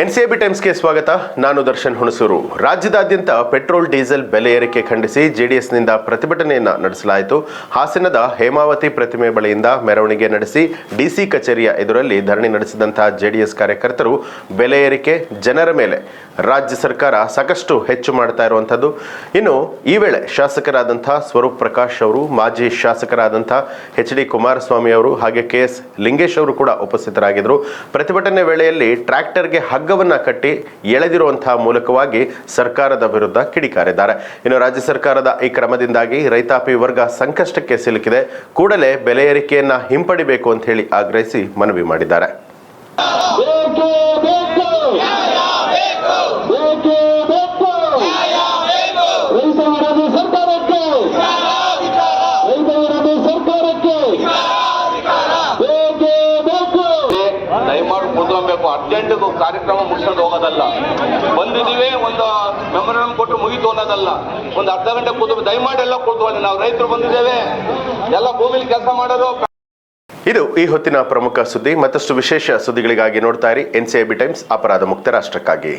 ಎನ್ಸಿಎಬಿ ಟೈಮ್ಸ್ಗೆ ಸ್ವಾಗತ. ನಾನು ದರ್ಶನ್ ಹುಣಸೂರು. ರಾಜ್ಯದಾದ್ಯಂತ ಪೆಟ್ರೋಲ್, ಡೀಸೆಲ್ ಬೆಲೆ ಏರಿಕೆ ಖಂಡಿಸಿ ಜೆಡಿಎಸ್ನಿಂದ ಪ್ರತಿಭಟನೆಯನ್ನ ನಡೆಸಲಾಯಿತು. ಹಾಸನದ ಹೇಮಾವತಿ ಪ್ರತಿಮೆ ಬಳಿಯಿಂದ ಮೆರವಣಿಗೆ ನಡೆಸಿ ಡಿಸಿ ಕಚೇರಿಯ ಎದುರಲ್ಲಿ ಧರಣಿ ನಡೆಸಿದಂತಹ ಜೆಡಿಎಸ್ ಕಾರ್ಯಕರ್ತರು ಬೆಲೆ ಏರಿಕೆ ಜನರ ಮೇಲೆ. ರಾಜ್ಯ ಸರ್ಕಾರ ಸಾಕಷ್ಟು ಹೆಚ್ಚು ಮಾಡ್ತಾ ಇರುವಂಥದ್ದು. ಇನ್ನು ಈ ವೇಳೆ ಶಾಸಕರಾದಂಥ ಸ್ವರೂಪ್ ಪ್ರಕಾಶ್ ಅವರು, ಮಾಜಿ ಶಾಸಕರಾದಂಥ ಎಚ್ ಡಿ ಕುಮಾರಸ್ವಾಮಿ ಅವರು ಹಾಗೆ ಕೆ ಎಸ್ ಲಿಂಗೇಶ್ ಅವರು ಕೂಡ ಉಪಸ್ಥಿತರಾಗಿದ್ದರು. ಪ್ರತಿಭಟನೆ ವೇಳೆಯಲ್ಲಿ ಟ್ರ್ಯಾಕ್ಟರ್ಗೆ ಹಗ್ಗವನ್ನ ಕಟ್ಟಿ ಎಳೆದಿರುವಂತಹ ಮೂಲಕವಾಗಿ ಸರ್ಕಾರದ ವಿರುದ್ಧ ಕಿಡಿಕಾರಿದ್ದಾರೆ. ಇನ್ನು ರಾಜ್ಯ ಸರ್ಕಾರದ ಈ ಕ್ರಮದಿಂದಾಗಿ ರೈತಾಪಿ ವರ್ಗ ಸಂಕಷ್ಟಕ್ಕೆ ಸಿಲುಕಿದೆ. ಕೂಡಲೇ ಬೆಲೆ ಏರಿಕೆಯನ್ನ ಹಿಂಪಡಿಬೇಕು ಅಂತ ಹೇಳಿ ಆಗ್ರಹಿಸಿ ಮನವಿ ಮಾಡಿದ್ದಾರೆ. ದಯಮಾಡಿ ಕೂತ್ಕೊಬೇಕು ಅರ್ಜೆಂಟ್ ಕಾರ್ಯಕ್ರಮ ಮುಗಿಸ್ಕೊಂಡು ಹೋಗೋದಲ್ಲ. ಬಂದಿದ್ದೀವಿ, ಒಂದು ಮೆಮೊರಂ ಕೊಟ್ಟು ಮುಗಿತು ಅನ್ನೋದಲ್ಲ. ಒಂದು ಅರ್ಧ ಗಂಟೆ ಕೂತು ದಯಮಾಡಿ ಎಲ್ಲ ಕೂತ್ಕೊಳ್ಳಿ ನಾವು ರೈತರು ಬಂದಿದ್ದೇವೆ. ಎಲ್ಲ ಭೂಮಿಲಿ ಕೆಲಸ ಮಾಡೋದು ಇದು ಈ ಹೊತ್ತಿನ ಪ್ರಮುಖ ಸುದ್ದಿ. ಮತ್ತಷ್ಟು ವಿಶೇಷ ಸುದ್ದಿಗಳಿಗಾಗಿ ನೋಡ್ತಾ ಇರಿ. ಎನ್ಸಿಐಬಿ ಟೈಮ್ಸ್, ಅಪರಾಧ ಮುಕ್ತ ರಾಷ್ಟ್ರಕ್ಕಾಗಿ.